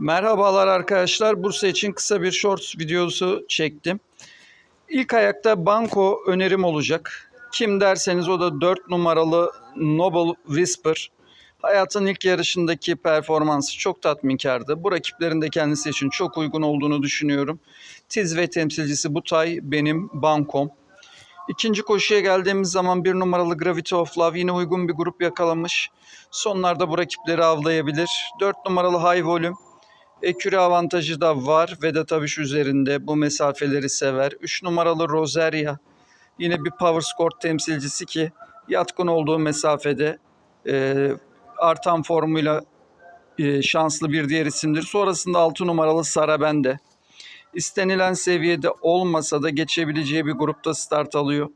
Merhabalar arkadaşlar. Bursa için kısa bir short videosu çektim. İlk ayakta banko önerim olacak. Kim derseniz o da 4 numaralı Noble Whisper. Hayatın ilk yarışındaki performansı çok tatminkardı. Bu rakiplerin de kendisi için çok uygun olduğunu düşünüyorum. Tiz ve temsilcisi Butay benim bankom. İkinci koşuya geldiğimiz zaman bir numaralı Gravity of Love yine uygun bir grup yakalamış. Sonlarda bu rakipleri avlayabilir. 4 numaralı High Volume Eküre avantajı da var. Vedat Abiş üzerinde bu mesafeleri sever. 3 numaralı Rosaria yine bir power score temsilcisi ki yatkın olduğu mesafede e, artan formuyla e, şanslı bir diğer isimdir. Sonrasında 6 numaralı Sarabende. İstenilen seviyede olmasa da geçebileceği bir grupta start alıyor.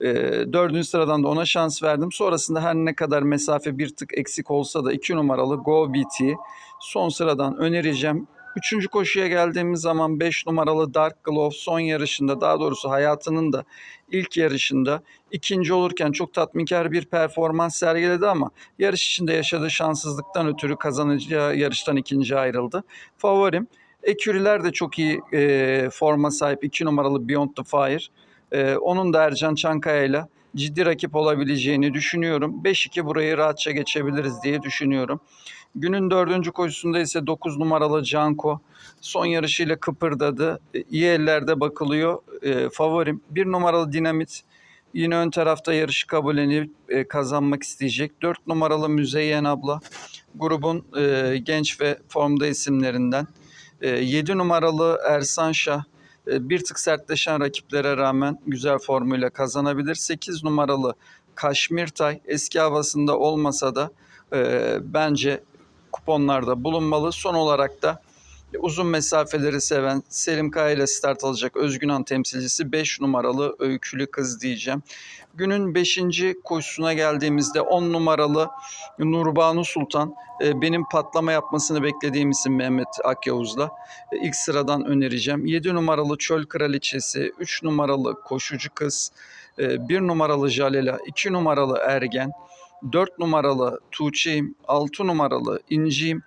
E, dördüncü sıradan da ona şans verdim. Sonrasında her ne kadar mesafe bir tık eksik olsa da 2 numaralı Go BT son sıradan önereceğim. Üçüncü koşuya geldiğimiz zaman 5 numaralı Dark Glove son yarışında daha doğrusu hayatının da ilk yarışında ikinci olurken çok tatminkar bir performans sergiledi ama yarış içinde yaşadığı şanssızlıktan ötürü kazanacağı yarıştan ikinci ayrıldı. Favorim. Eküriler de çok iyi e, forma sahip 2 numaralı Beyond the Fire. E, onun da Ercan Çankaya ile ciddi rakip olabileceğini düşünüyorum. 5-2 burayı rahatça geçebiliriz diye düşünüyorum. Günün dördüncü koşusunda ise 9 numaralı Canko son yarışıyla kıpırdadı. E, İyi ellerde bakılıyor. E, favorim. 1 numaralı Dinamit yine ön tarafta yarışı kabullenip e, kazanmak isteyecek. 4 numaralı Müzeyyen abla grubun e, genç ve formda isimlerinden. 7 numaralı Ersan Şah e, bir tık sertleşen rakiplere rağmen güzel formuyla kazanabilir. 8 numaralı Kaşmir Tay eski havasında olmasa da e, bence kuponlarda bulunmalı. Son olarak da uzun mesafeleri seven Selim Kaya ile start alacak Özgünan temsilcisi 5 numaralı Öykülü Kız diyeceğim. Günün 5. koşusuna geldiğimizde 10 numaralı Nurbanu Sultan e, benim patlama yapmasını beklediğim isim Mehmet Akyavuz'la e, ilk sıradan önereceğim. 7 numaralı Çöl Kraliçesi, 3 numaralı Koşucu Kız, 1 numaralı Jalela, 2 numaralı Ergen, 4 numaralı Tuğçe'yim, 6 numaralı İnci'yim,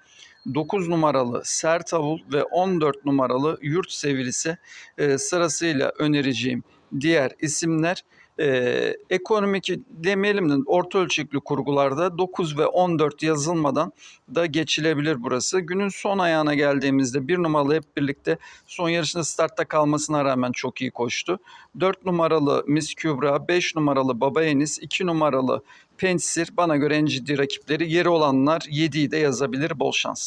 9 numaralı Sertavul ve 14 numaralı Yurt Sevilisi e, sırasıyla önereceğim diğer isimler. E, ekonomik demeyelim de orta ölçekli kurgularda 9 ve 14 yazılmadan da geçilebilir burası. Günün son ayağına geldiğimizde bir numaralı hep birlikte son yarışında startta kalmasına rağmen çok iyi koştu. 4 numaralı Miss Kübra, 5 numaralı Baba Enis, 2 numaralı Pensir bana göre en ciddi rakipleri. Yeri olanlar 7'yi de yazabilir. Bol şans.